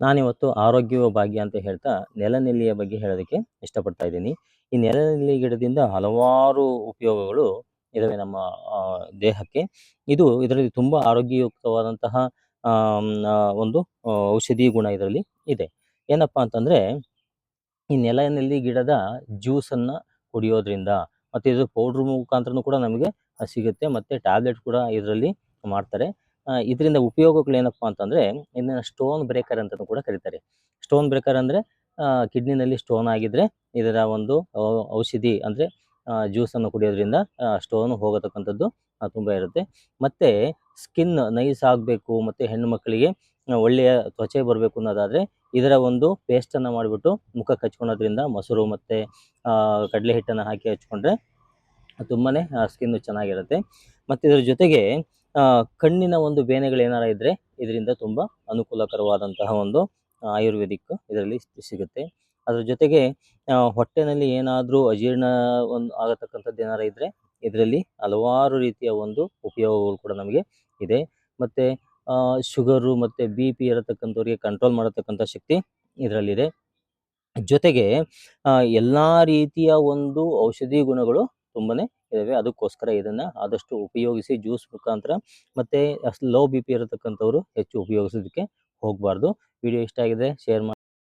ನಾನಿವತ್ತು ಆರೋಗ್ಯವ ಭಾಗ್ಯ ಅಂತ ಹೇಳ್ತಾ ನೆಲನೆಲ್ಲಿಯ ಬಗ್ಗೆ ಹೇಳೋದಕ್ಕೆ ಇಷ್ಟಪಡ್ತಾ ಇದ್ದೀನಿ. ಈ ನೆಲನೆಲ್ಲಿ ಗಿಡದಿಂದ ಹಲವಾರು ಉಪಯೋಗಗಳು ಇದಾವೆ ನಮ್ಮ ದೇಹಕ್ಕೆ. ಇದು ಇದರಲ್ಲಿ ತುಂಬ ಆರೋಗ್ಯಯುಕ್ತವಾದಂತಹ ಒಂದು ಔಷಧಿ ಗುಣ ಇದರಲ್ಲಿ ಇದೆ. ಏನಪ್ಪ ಅಂತಂದರೆ, ಈ ನೆಲನೆಲ್ಲಿ ಗಿಡದ ಜ್ಯೂಸನ್ನು ಕುಡಿಯೋದ್ರಿಂದ ಮತ್ತು ಇದು ಪೌಡ್ರ್ ಮುಖಾಂತರನೂ ಕೂಡ ನಮಗೆ ಸಿಗುತ್ತೆ, ಮತ್ತು ಟ್ಯಾಬ್ಲೆಟ್ ಕೂಡ ಇದರಲ್ಲಿ ಮಾಡ್ತಾರೆ. ಇದರಿಂದ ಉಪಯೋಗಗಳು ಏನಪ್ಪ ಅಂತಂದರೆ ಇದನ್ನ ಸ್ಟೋನ್ ಬ್ರೇಕರ್ ಅಂತಲೂ ಕೂಡ ಕರೀತಾರೆ. ಸ್ಟೋನ್ ಬ್ರೇಕರ್ ಅಂದರೆ ಕಿಡ್ನಿನಲ್ಲಿ ಸ್ಟೋನ್ ಆಗಿದ್ರೆ, ಇದರ ಒಂದು ಔಷಧಿ ಅಂದರೆ ಜ್ಯೂಸನ್ನು ಕುಡಿಯೋದ್ರಿಂದ ಸ್ಟೋನ್ ಹೋಗತಕ್ಕಂಥದ್ದು ತುಂಬ ಇರುತ್ತೆ. ಮತ್ತು ಸ್ಕಿನ್ ನೈಸ್ ಆಗಬೇಕು, ಮತ್ತು ಹೆಣ್ಣು ಮಕ್ಕಳಿಗೆ ಒಳ್ಳೆಯ ತ್ವಚೆ ಬರಬೇಕು ಅನ್ನೋದಾದರೆ, ಇದರ ಒಂದು ಪೇಸ್ಟನ್ನು ಮಾಡಿಬಿಟ್ಟು ಮುಖಕ್ಕೆ ಹಚ್ಕೊಳೋದ್ರಿಂದ ಮೊಸರು ಮತ್ತು ಕಡಲೆ ಹಿಟ್ಟನ್ನು ಹಾಕಿ ಹಚ್ಕೊಂಡ್ರೆ ತುಂಬಾ ಸ್ಕಿನ್ನು ಚೆನ್ನಾಗಿರುತ್ತೆ. ಮತ್ತು ಇದ್ರ ಜೊತೆಗೆ ಕಣ್ಣಿನ ಒಂದು ಬೇನೆಗಳು ಏನಾರ ಇದ್ದರೆ ಇದರಿಂದ ತುಂಬ ಅನುಕೂಲಕರವಾದಂತಹ ಒಂದು ಆಯುರ್ವೇದಿಕ್ ಇದರಲ್ಲಿ ಸಿಗುತ್ತೆ. ಅದ್ರ ಜೊತೆಗೆ ಹೊಟ್ಟೆನಲ್ಲಿ ಏನಾದರೂ ಅಜೀರ್ಣ ಒಂದು ಆಗತಕ್ಕಂಥದ್ದು ಏನಾರ ಇದ್ದರೆ ಇದರಲ್ಲಿ ಹಲವಾರು ರೀತಿಯ ಒಂದು ಉಪಯೋಗಗಳು ಕೂಡ ನಮಗೆ ಇದೆ. ಮತ್ತು ಶುಗರು ಮತ್ತು ಬಿ ಪಿ ಇರತಕ್ಕಂಥವ್ರಿಗೆ ಕಂಟ್ರೋಲ್ ಮಾಡತಕ್ಕಂಥ ಶಕ್ತಿ ಇದರಲ್ಲಿದೆ. ಜೊತೆಗೆ ಎಲ್ಲ ರೀತಿಯ ಒಂದು ಔಷಧಿ ಗುಣಗಳು ತುಂಬನೇ ಇದಾವೆ. ಅದಕ್ಕೋಸ್ಕರ ಇದನ್ನ ಆದಷ್ಟು ಉಪಯೋಗಿಸಿ ಜ್ಯೂಸ್ ಮುಖಾಂತರ ಮತ್ತೆ ಲೋ ಬಿ ಪಿ ಹೆಚ್ಚು ಉಪಯೋಗಿಸೋದಕ್ಕೆ ಹೋಗಬಾರ್ದು. ವಿಡಿಯೋ ಇಷ್ಟ ಆಗಿದೆ ಶೇರ್ ಮಾಡಿ.